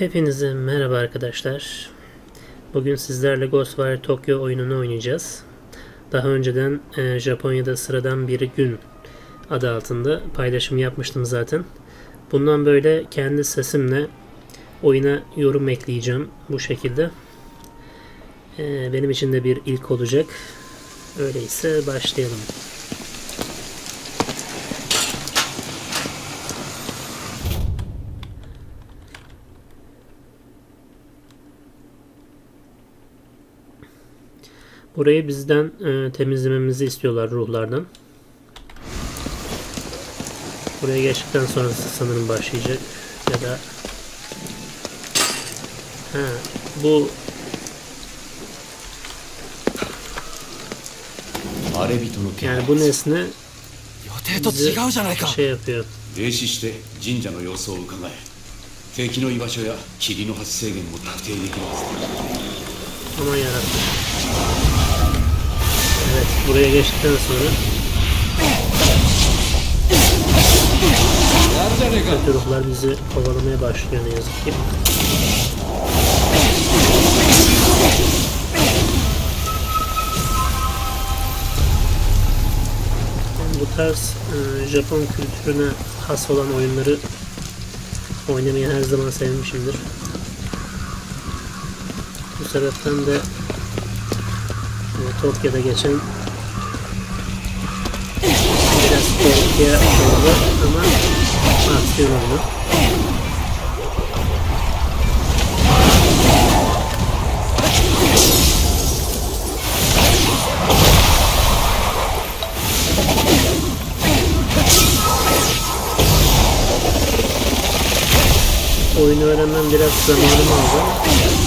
Hepinize merhaba arkadaşlar. Bugün sizlerle Ghostwire Tokyo oyununu oynayacağız. Daha önceden e, Japonya'da sıradan bir gün adı altında paylaşım yapmıştım zaten. Bundan böyle kendi sesimle oyuna yorum ekleyeceğim bu şekilde. E, benim için de bir ilk olacak. Öyleyse başlayalım. Burayı bizden e, temizlememizi istiyorlar ruhlardan. Buraya geçtikten sonrası sanırım başlayacak. Ya da ha, bu アレビトの気 yani 配 bu nesne 予定と違うじゃないか şey yapıyor. 霊視して神社の様子を伺え敵の居場所や霧の発生源も特定できるはずだ Aman yarabbim. Evet buraya geçtikten sonra Kötü ruhlar bizi kovalamaya başlıyor ne yazık ki. Bu tarz e, Japon kültürüne has olan oyunları oynamayı her zaman sevmişimdir. Bu sebepten de Tokyo'da geçen biraz korkuya bağlı ama aksiyon oyunu. Oyunu öğrenmem biraz zamanım aldı.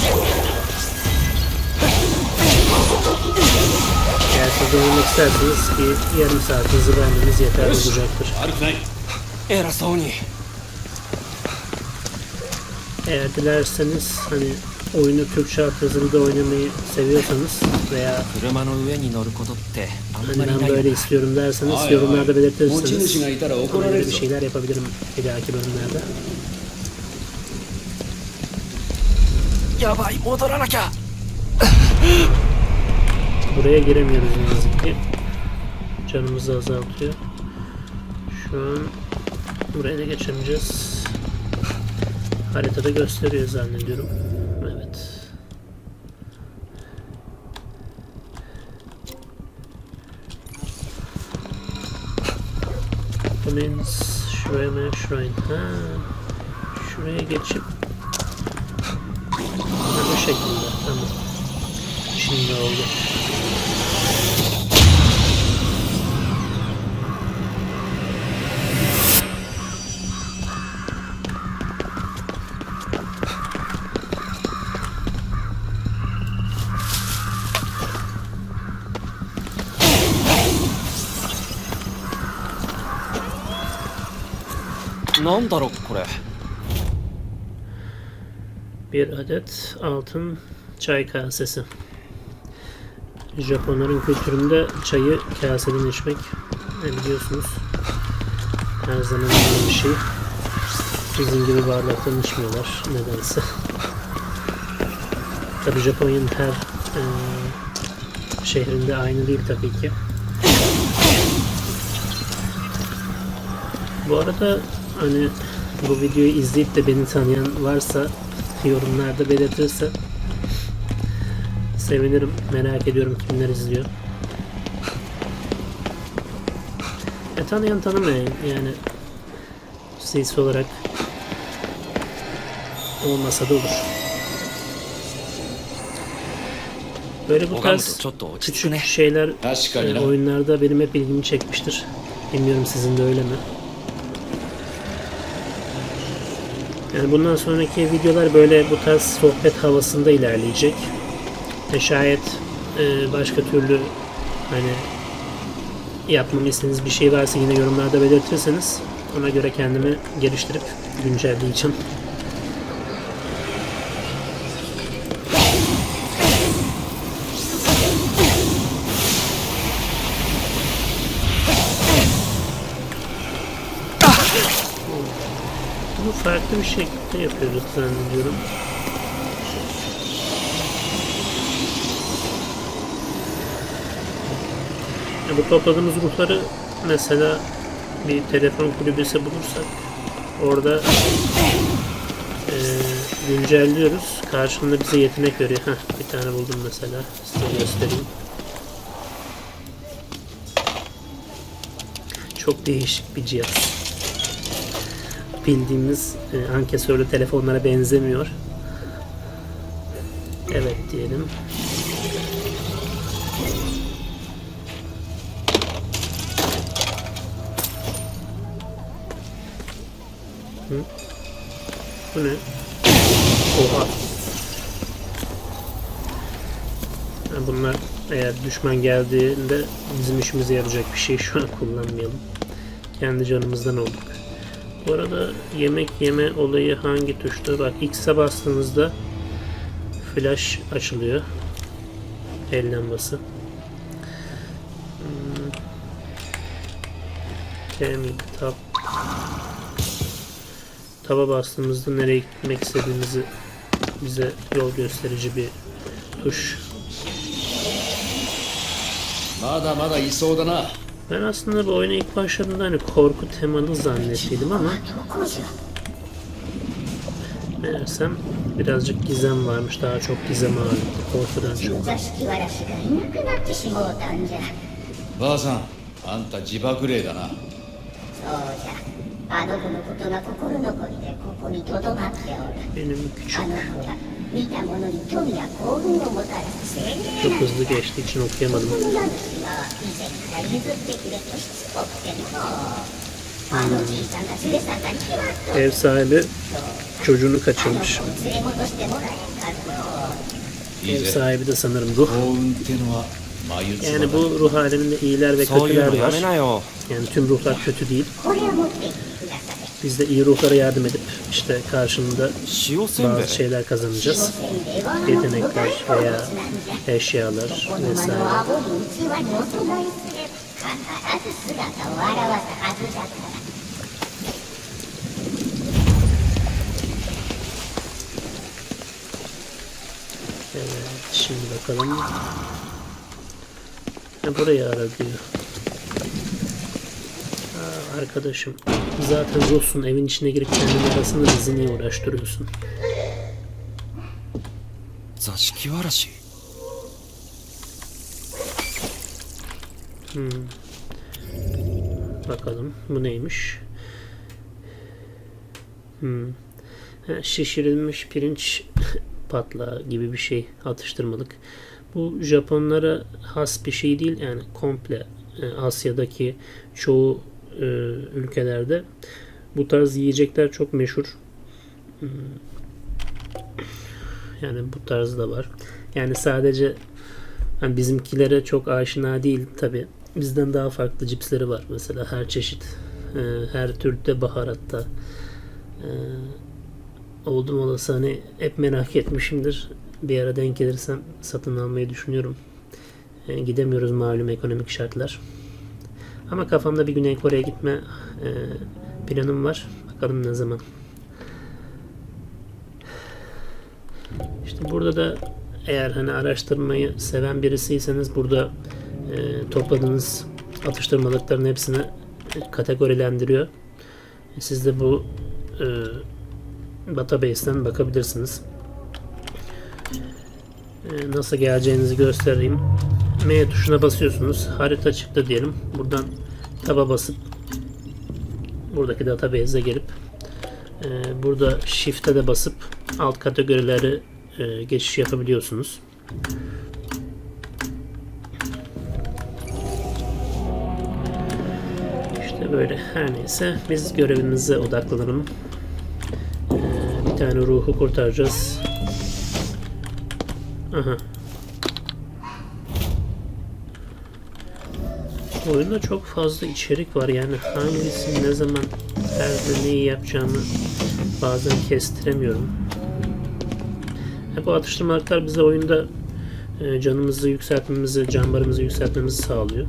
Eğer siz oynamak isterseniz bir yarım saatinizi vermeniz yeterli olacaktır. 悪くない 偉そうに Eğer dilerseniz hani oyunu Türkçe altyazılı oynamayı seviyorsanız veya 車の上に乗ることってあん hani まり ben ない böyle istiyorum derseniz おいおい yorumlarda 持ち belirtirseniz 主がいたら怒 ona られ göre る bir ぞ şeyler yapabilirim bir dahaki bölümlerde. やばい戻らなきゃ Buraya giremiyoruz ne yazık ki. Canımızı azaltıyor. Şu an buraya da geçemeyeceğiz. Haritada gösteriyor zannediyorum. Evet. Commence Shrine Shrine. Ha. Şuraya geçip bu şekilde. Tamam güzel oldu. Nan. Bir adet altın çay kasesi. Japonların kültüründe çayı kaseden içmek ne biliyorsunuz her zaman olan bir şey. Bizim gibi bardaktan içmiyorlar nedense. Tabi Japonya'nın her e, şehrinde aynı değil tabii ki. Bu arada hani bu videoyu izleyip de beni tanıyan varsa yorumlarda belirtirse Sevinirim. Merak ediyorum kimler izliyor. e tanıyan tanımayan yani sesi olarak olmasa da olur. Böyle bu tarz küçük şeyler e, oyunlarda benim hep ilgimi çekmiştir. Bilmiyorum sizin de öyle mi? Yani bundan sonraki videolar böyle bu tarz sohbet havasında ilerleyecek. E şayet e, başka türlü hani yapmamı istediğiniz bir şey varsa yine yorumlarda belirtirseniz ona göre kendimi geliştirip güncelleyeceğim. farklı bir şekilde yapıyoruz zannediyorum. Bu topladığımız ruhları mesela bir telefon kulübesi bulursak orada eee, güncelliyoruz. Karşılığında bize yetenek veriyor. Heh, bir tane buldum mesela. Size göstereyim. Çok değişik bir cihaz. Bildiğimiz e, ankesörlü telefonlara benzemiyor. Evet diyelim. Bu ne? Oha. Ha, bunlar eğer düşman geldiğinde bizim işimize yarayacak bir şey şu an kullanmayalım. Kendi canımızdan olduk. Bu arada yemek yeme olayı hangi tuşta? Bak X'e bastığınızda flash açılıyor. El lambası. Hmm. Tab Taba bastığımızda nereye gitmek istediğimizi bize yol gösterici bir tuş. まだまだいそうだな Ben aslında bu oyuna ilk başladığımda hani korku temalı zannettiydim ama meğersem birazcık gizem varmış. Daha çok gizem ağırlıklı. Korkudan çok. 座敷わらしがいなくなってしもうたんじゃばあさんあんた自爆霊だなそうじゃ あの子のことが心残りでここにとどまっておる Benim küçük あの子は見たものに富や幸運をもたらす青年 çok hızlı geçtiği için okuyamadım. この家主は以前から譲ってくれとしつこくてのあのじいさんが連れ去ったに決まっとる Ev sahibi çocuğunu あの kaçırmış. 子を連れ戻してもらえんかの いい Ev ぜ sahibi de sanırım ruh. 幸運ってのは眉唾 Yani だ bu ruh aleminde iyiler ve そういう kötüler のやめ var. なよ Yani tüm ruhlar kötü değil. これを持っていってください Biz de iyi ruhlara yardım edip işte karşılığında bazı şeyler kazanacağız. Yetenekler veya eşyalar vesaire. Evet, şimdi bakalım. Ha, burayı ara. Aa, arkadaşım. Zaten Rus'un evin içine girip kendini arasında bizi niye uğraştırıyorsun? Zaşki varaşı. Hmm. Bakalım bu neymiş? Hmm. Ha, şişirilmiş pirinç patlağı gibi bir şey atıştırmalık. Bu Japonlara has bir şey değil yani komple e, Asya'daki çoğu e, ülkelerde bu tarz yiyecekler çok meşhur. Hmm. Yani bu tarz da var. Yani sadece hani bizimkilere çok aşina değil tabi. Bizden daha farklı cipsleri var mesela her çeşit, e, her türde baharatta. E, oldum olası hani hep merak etmişimdir. Bir ara denk gelirsem satın almayı düşünüyorum. E, gidemiyoruz malum ekonomik şartlar. Ama kafamda bir Güney Kore'ye gitme e, planım var. Bakalım ne zaman. İşte burada da eğer hani araştırmayı seven birisiyseniz burada e, topladığınız atıştırmalıkların hepsini kategorilendiriyor. Siz de bu e, database'ten bakabilirsiniz. E, nasıl geleceğinizi göstereyim. M tuşuna basıyorsunuz. Harita çıktı diyelim. Buradan taba basıp buradaki database'e gelip e, burada shift'e de basıp alt kategorileri e, geçiş yapabiliyorsunuz. İşte böyle her neyse biz görevimize odaklanalım. Ee, bir tane ruhu kurtaracağız. Aha. Oyunda çok fazla içerik var yani hangisi ne zaman nerede neyi yapacağımı bazen kestiremiyorum. Ha, bu atıştırmalıklar bize oyunda e, canımızı yükseltmemizi, can barımızı yükseltmemizi sağlıyor.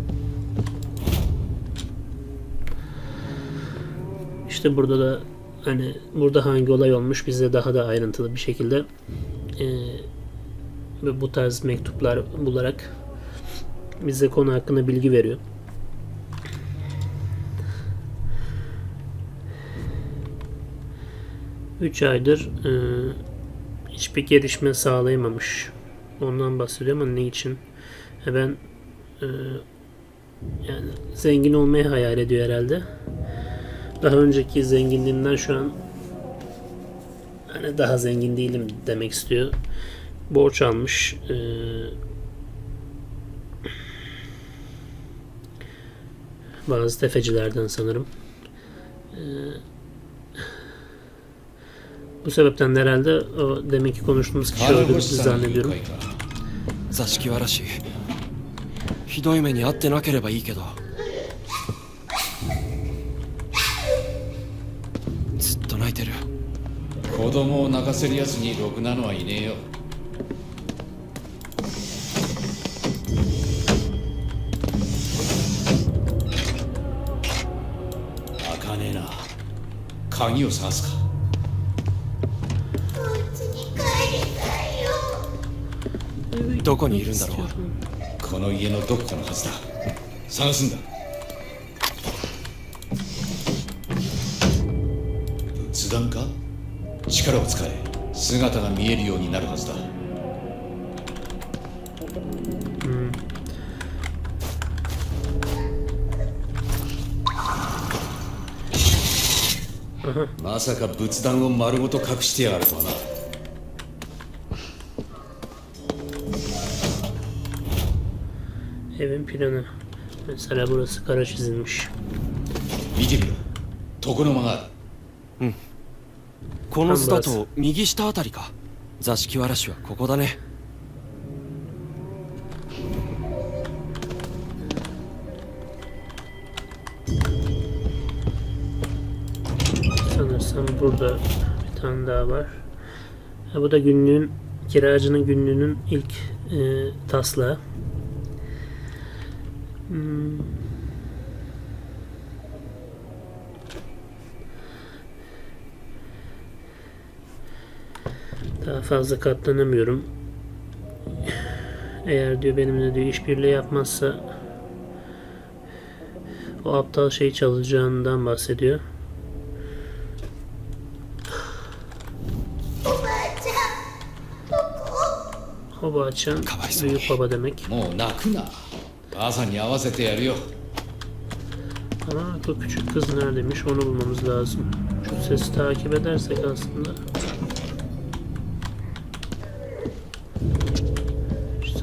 İşte burada da hani burada hangi olay olmuş bize daha da ayrıntılı bir şekilde e, bu tarz mektuplar bularak bize konu hakkında bilgi veriyor. Üç aydır e, hiçbir gelişme sağlayamamış. Ondan bahsediyor ama ne için? E ben e, yani zengin olmayı hayal ediyor herhalde. Daha önceki zenginliğimden şu an hani daha zengin değilim demek istiyor. Borç almış. Ee, bazı tefecilerden sanırım. Ee, bu sebepten de herhalde o demek ki konuştuğumuz kişi 腹 öldürdü ごしさんの誘 zannediyorum. 拐か座敷わらしひどい目に遭ってなければいいけどずっと泣いてる子供を泣かせるやつにろくなのはいねえよ開かねえな鍵を探すか どこにいるんだろう？この家のどこかのはずだ。探すんだ。仏壇か？力を使え。姿が見えるようになるはずだ。まさか仏壇を丸ごと隠してやがるとはな Evin planı. Mesela burası kara çizilmiş. 見てみろ床の間があるこの巣だと右下あたりか座敷わらしはここだね Sanırsam burada bir tane daha var. Ha, bu da günlüğün kiracının günlüğünün ilk e, taslağı. Hmm. Daha fazla katlanamıyorum. Eğer diyor benimle diyor işbirliği yapmazsa o aptal şey çalacağından bahsediyor. Oba-chan Kawaiso. büyük baba demek. Bazen yavaz ete yarıyor. Ama bu küçük kız neredeymiş onu bulmamız lazım. Şu sesi takip edersek aslında.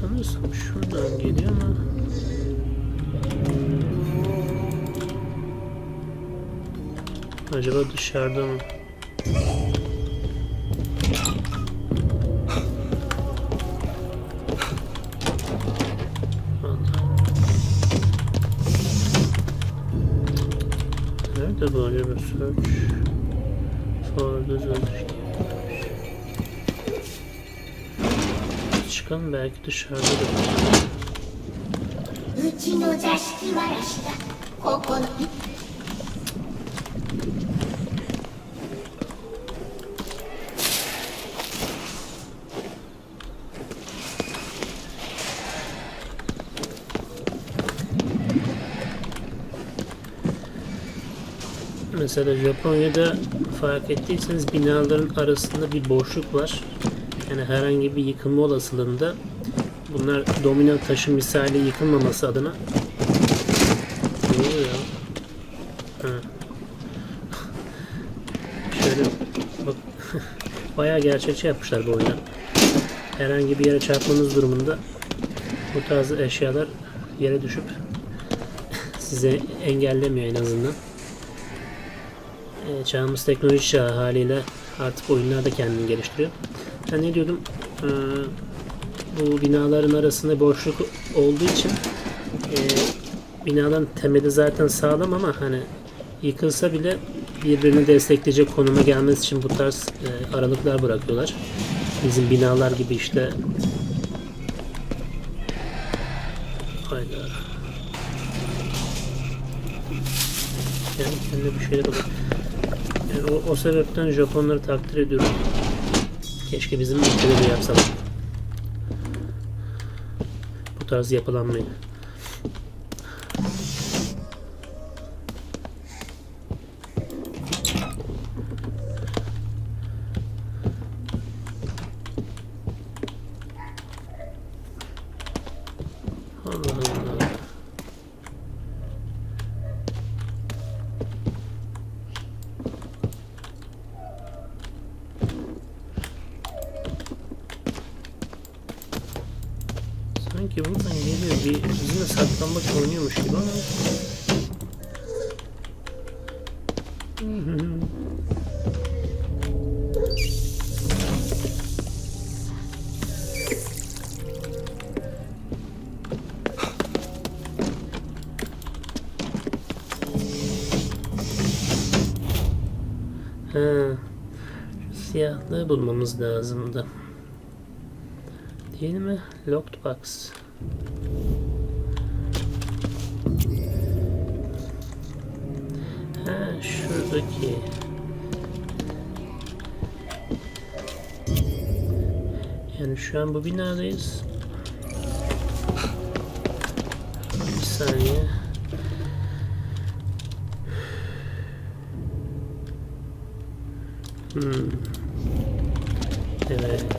Sanırsam şuradan geliyor ama... Acaba dışarıda mı? Acaba search for the Zelda Çıkalım belki dışarıda da Mesela Japonya'da fark ettiyseniz binaların arasında bir boşluk var. Yani herhangi bir yıkılma olasılığında bunlar domino taşı misali yıkılmaması adına. Şöyle bak bayağı gerçekçi yapmışlar bu oyunu. Herhangi bir yere çarpmanız durumunda bu tarz eşyalar yere düşüp size engellemiyor en azından. E, çağımız teknoloji çağı haliyle artık oyunlar da kendini geliştiriyor. Ben ne diyordum? Ee, bu binaların arasında boşluk olduğu için e, binaların temeli zaten sağlam ama hani yıkılsa bile birbirini destekleyecek konuma gelmesi için bu tarz e, aralıklar bırakıyorlar. Bizim binalar gibi işte Hayda. Yani kendine bir şeyler oluyor. O, o sebepten Japonları takdir ediyorum. Keşke bizim ülkede de yapsalar. Bu tarz yapılanmayı. Sanki buradan geliyor bir bizimle saklanmak oynuyormuş gibi ama şu siyahlığı bulmamız lazımdı. Değil mi? Locked box. Ha şuradaki. Yani şu an bu binadayız. Bir saniye. Hmm. Evet.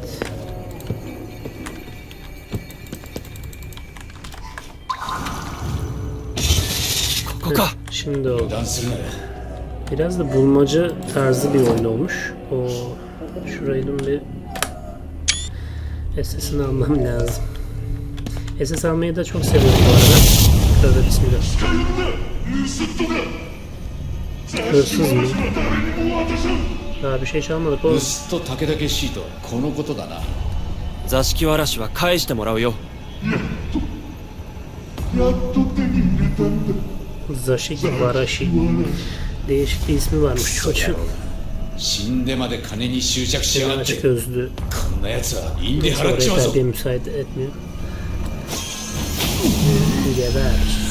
Şimdi oldu. 油断するなよ Biraz da bulmaca tarzı bir oyun olmuş. O şurayı bir SS'ini almam lazım. SS almayı da çok seviyorum bu arada. Tövbe bismillah. Hırsız mı? Daha bir şey çalmadık oğlum. 盗っ人武田しいとはこのことだな座敷わらしは返してもらうよ Zaşik Varashi. Değişik bir ismi varmış çocuğun. 死んでまで金に執着しやがって Açık gözlü. こんな奴は印で Neyse 払っちまう oraya ぞ terbiye müsaade etmiyor. Geber.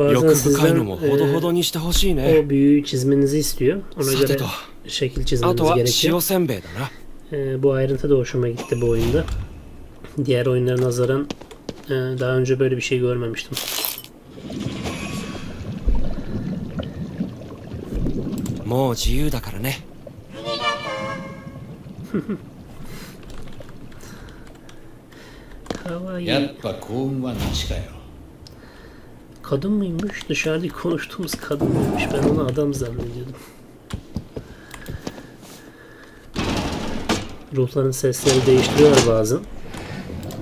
Bazen 欲深いの sizden もほどほど e, にしてほしいね o büyüyü çizmenizi istiyor. Ona さ göre てと şekil あ çizmeniz とは gerekiyor. 塩せんべいだな Ee, bu ayrıntı da hoşuma gitti bu oyunda. Diğer oyunlara nazaran e, daha önce böyle bir şey görmemiştim. もう自由だからね Kawaii. やっぱ幸運はなしかよ Kadın mıymış? Dışarıda konuştuğumuz kadın mıymış? Ben onu adam zannediyordum. Ruhların sesleri değiştiriyor bazen.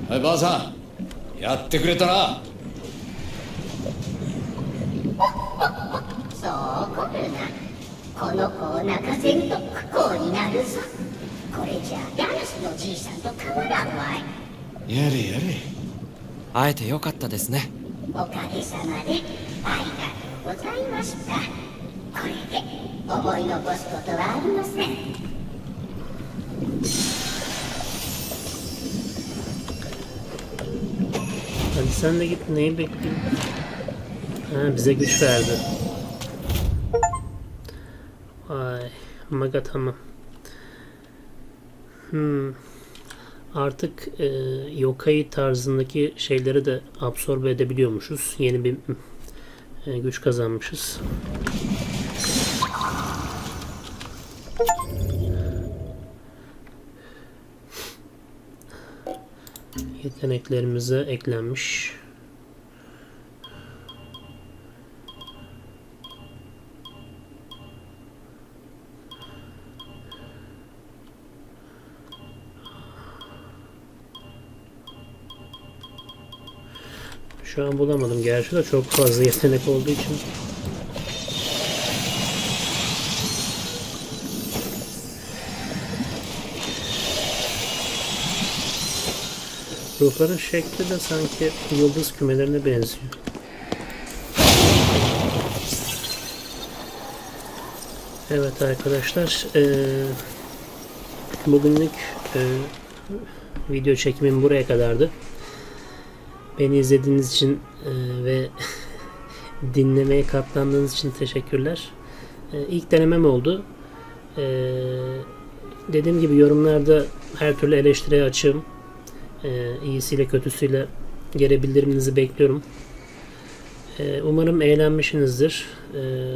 はいばあさんやってくれたなそう怒るなこの子を泣かせると不幸になるぞこれじゃダラスのじいさんと変わらんわいやれやれ会えてよかったですね おかげさまでありがとうございましたこれで思い残すことはありません Hadi sen de git neyi bekliyorsun? Ha, bize güç verdi. Vay. Maga tamam. Hmm. Artık e, yokai tarzındaki şeyleri de absorbe edebiliyormuşuz. Yeni bir e, güç kazanmışız. Yeteneklerimize eklenmiş. Şu an bulamadım gerçi de çok fazla yetenek olduğu için. Ruhların şekli de sanki yıldız kümelerine benziyor. Evet arkadaşlar e, bugünlük e, video çekimim buraya kadardı. Beni izlediğiniz için eee, ve dinlemeye katlandığınız için teşekkürler. Eee, ilk denemem oldu. Eee, dediğim gibi yorumlarda her türlü eleştiriye açığım. İyisiyle kötüsüyle geri bildiriminizi bekliyorum. Umarım eğlenmişsinizdir.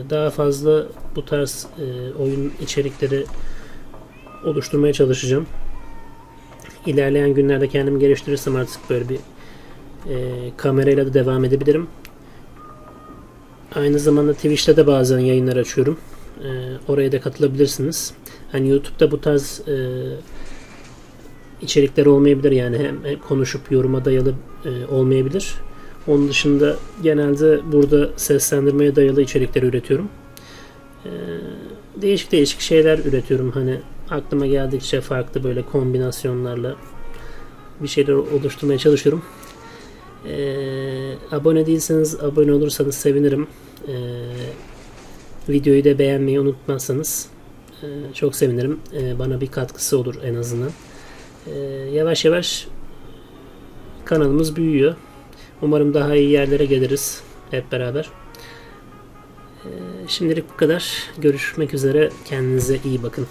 Daha fazla bu tarz oyun içerikleri oluşturmaya çalışacağım. İlerleyen günlerde kendimi geliştirirsem artık böyle bir eee, kamerayla da devam edebilirim. Aynı zamanda Twitch'te de bazen yayınlar açıyorum. Eee, oraya da katılabilirsiniz. Hani YouTube'da bu tarz eee, içerikler olmayabilir yani hem konuşup yoruma dayalı eee, olmayabilir. Onun dışında genelde burada seslendirmeye dayalı içerikler üretiyorum. Eee, değişik değişik şeyler üretiyorum. Hani aklıma geldikçe farklı böyle kombinasyonlarla bir şeyler oluşturmaya çalışıyorum. Eee, abone değilseniz abone olursanız sevinirim. Eee, videoyu da beğenmeyi unutmazsanız eee, çok sevinirim. Eee, bana bir katkısı olur en azından. Eee, yavaş yavaş kanalımız büyüyor. Umarım daha iyi yerlere geliriz hep beraber. Eee, Şimdilik bu kadar. Görüşmek üzere. Kendinize iyi bakın.